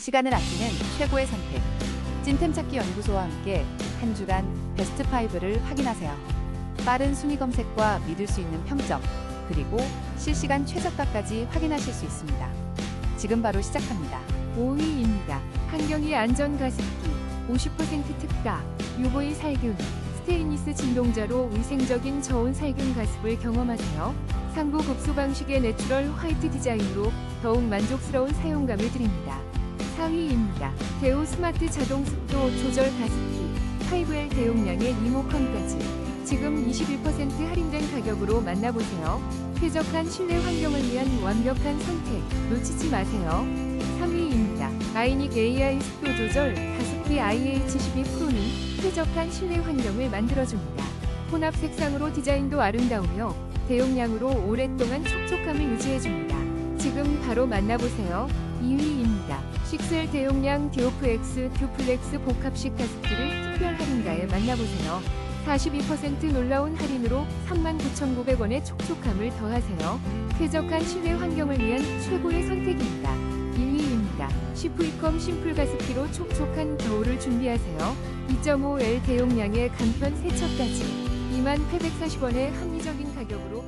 시간을 아끼는 최고의 선택. 찐템 찾기 연구소와 함께 한 주간 베스트 5를 확인하세요. 빠른 순위 검색과 믿을 수 있는 평점, 그리고 실시간 최저가까지 확인하실 수 있습니다. 지금 바로 시작합니다. 5위입니다. 환경이 안전 가습기 50% 특가 UV 살균 스테인리스 진동자로 위생적인 저온 살균 가습을 경험하세요. 상부 급소 방식의 내추럴 화이트 디자인으로 더욱 만족스러운 사용감을 드립니다. 4위입니다. 대우 스마트 자동 습도 조절 가습기 5L 대용량의 리모컨까지 지금 21% 할인된 가격으로 만나보세요. 쾌적한 실내 환경을 위한 완벽한 선택 놓치지 마세요. 3위입니다. 아이닉 AI 습도 조절 가습기 IH12 프로는 쾌적한 실내 환경을 만들어줍니다. 혼합 색상으로 디자인도 아름다우며 대용량으로 오랫동안 촉촉함을 유지해줍니다. 지금 바로 만나보세요. 2위입니다. 6L 대용량 디오프 X 듀플렉스 복합식 가습기를 특별 할인가에 만나보세요. 42% 놀라운 할인으로 39,900원의 촉촉함을 더하세요. 쾌적한 실내 환경을 위한 최고의 선택입니다. 1위입니다. 시프이컴 심플 가습기로 촉촉한 겨울을 준비하세요. 2.5L 대용량의 간편 세척까지 2840원의 합리적인 가격으로